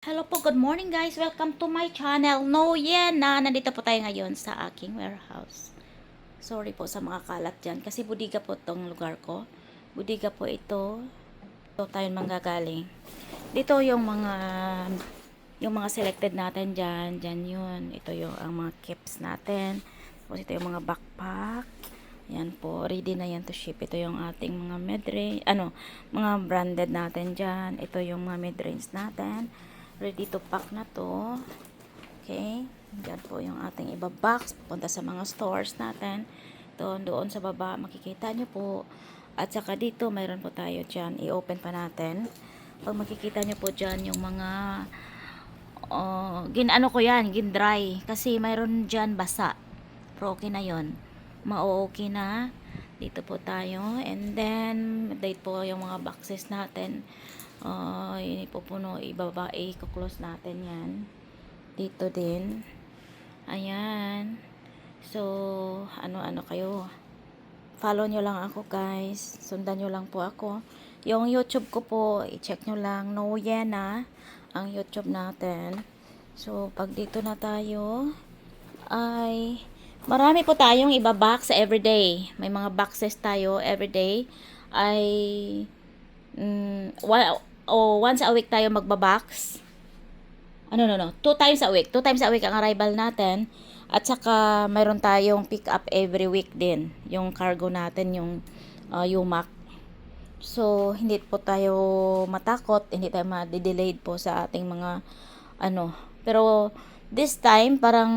Hello po, good morning guys. Welcome to my channel. No, yeah na. Nandito po tayo ngayon sa aking warehouse. Sorry po sa mga kalat dyan. Kasi budiga po tong lugar ko. Budiga po ito. Ito tayo manggagaling. Dito yung mga yung mga selected natin dyan. Dyan yun. Ito yung ang mga caps natin. Tapos ito yung mga backpack. Yan po, ready na yan to ship. Ito yung ating mga mid-range, ano, mga branded natin dyan. Ito yung mga mid-range natin. Ready to pack na to. Okay. Yan po yung ating iba box. Punta sa mga stores natin. Doon, doon sa baba, makikita nyo po. At saka dito, mayroon po tayo dyan. I-open pa natin. Pag makikita nyo po dyan yung mga oh, gin ano ko yan, gin dry. Kasi mayroon dyan basa. Pero okay na yon Ma-okay na. Dito po tayo. And then, date po yung mga boxes natin. Uh, yun ipupuno, ibaba, i-close natin yan. Dito din. Ayan. So, ano-ano kayo. Follow nyo lang ako guys. Sundan nyo lang po ako. Yung YouTube ko po, i-check nyo lang. No Yena, ang YouTube natin. So, pag dito na tayo, ay marami po tayong iba box everyday. May mga boxes tayo everyday. Ay mm, wa- o once a week tayo magbabox. Ano no no, two times a week. Two times a week ang arrival natin. At saka mayroon tayong pick up every week din. Yung cargo natin, yung uh, UMAC. So, hindi po tayo matakot, hindi tayo ma-delayed po sa ating mga ano. Pero this time parang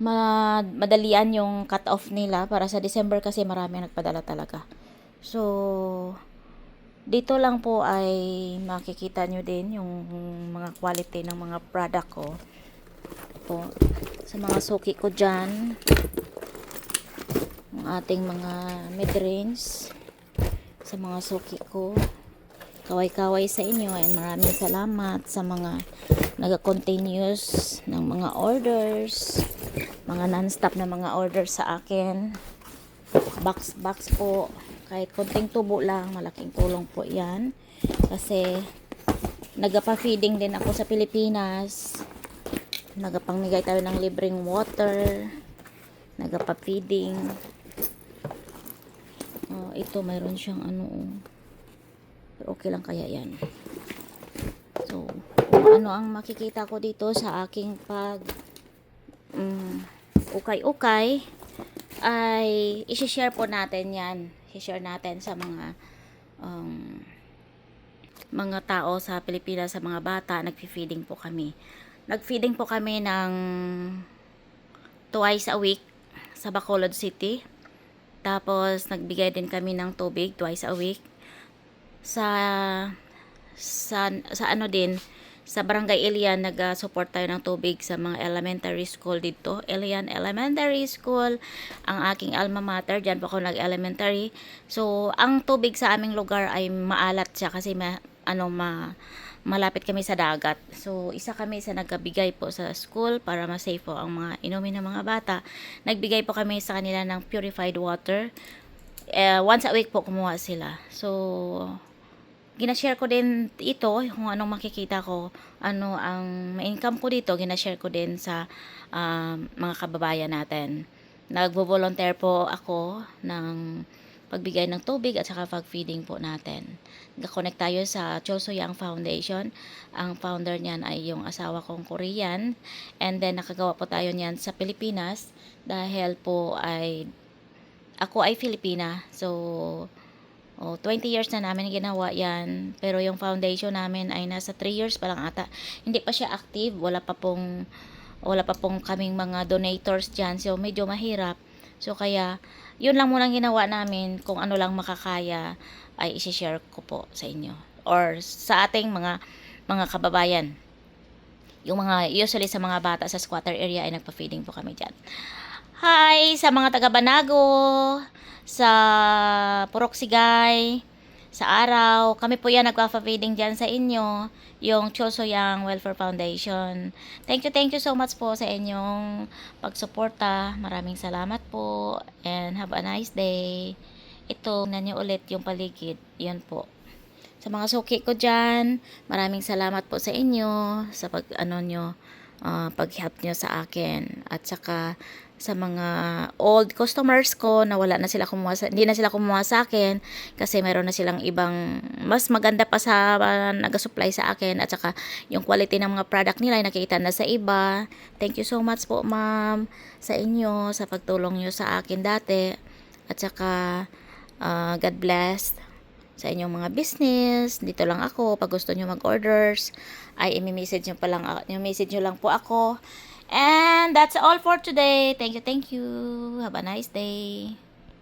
ma madalian yung cut off nila para sa December kasi marami ang nagpadala talaga. So, dito lang po ay makikita nyo din yung mga quality ng mga product ko. Po, sa mga suki ko dyan, ang ating mga mid-range, sa mga suki ko, kaway-kaway sa inyo and maraming salamat sa mga naga-continuous ng mga orders, mga non-stop na mga orders sa akin. Box box po kahit konting tubo lang, malaking tulong po yan. Kasi, nagapa-feeding din ako sa Pilipinas. Nagapangmigay tayo ng libreng water. Nagapa-feeding. Oh, ito, mayroon siyang ano. oh. Okay lang kaya yan. So, ano ang makikita ko dito sa aking pag um, ukay-ukay, ay isi-share po natin yan i-share natin sa mga um, mga tao sa Pilipinas, sa mga bata, nagfi-feeding po kami. Nag-feeding po kami ng twice a week sa Bacolod City. Tapos, nagbigay din kami ng tubig twice a week. Sa, sa, sa ano din, sa Barangay Ilian, nag-support tayo ng tubig sa mga elementary school dito. Ilian Elementary School, ang aking alma mater. Diyan po ako nag-elementary. So, ang tubig sa aming lugar ay maalat siya kasi ma, ano, ma, malapit kami sa dagat. So, isa kami sa nagkabigay po sa school para ma-safe po ang mga inumin ng mga bata. Nagbigay po kami sa kanila ng purified water. Eh, once a week po kumuha sila. So, ginashare ko din ito, kung anong makikita ko, ano ang ma-income ko dito, ginashare ko din sa um, mga kababayan natin. Nagvo-volunteer po ako ng pagbigay ng tubig at saka pag-feeding po natin. Nag-connect tayo sa Choso Yang Foundation. Ang founder niyan ay yung asawa kong Korean. And then nakagawa po tayo niyan sa Pilipinas dahil po ay ako ay Filipina. So, Oh, 20 years na namin ginawa yan. Pero yung foundation namin ay nasa 3 years pa lang ata. Hindi pa siya active. Wala pa pong, wala pa pong kaming mga donators dyan. So, medyo mahirap. So, kaya, yun lang munang ginawa namin. Kung ano lang makakaya, ay isi-share ko po sa inyo. Or sa ating mga, mga kababayan. Yung mga, usually sa mga bata sa squatter area ay nagpa-feeding po kami dyan. Hi sa mga taga Banago, sa Purok Sigay, sa araw. Kami po yan nagpa-feeding dyan sa inyo, yung Choso Yang Welfare Foundation. Thank you, thank you so much po sa inyong pagsuporta. Maraming salamat po and have a nice day. Ito, na nyo ulit yung paligid. Yan po. sa mga suki ko dyan, maraming salamat po sa inyo sa pag ano nyo, ah, pag-help nyo sa akin. At saka sa mga old customers ko na wala na sila kumuha sa, hindi na sila kumuha sa akin kasi meron na silang ibang mas maganda pa sa uh, nag-supply sa akin at saka yung quality ng mga product nila ay nakikita na sa iba. Thank you so much po ma'am sa inyo sa pagtulong nyo sa akin dati at saka ah, God bless sa inyong mga business. Dito lang ako. Pag gusto nyo mag-orders, ay imi-message nyo, pa lang, yung message nyo lang po ako. And that's all for today. Thank you, thank you. Have a nice day.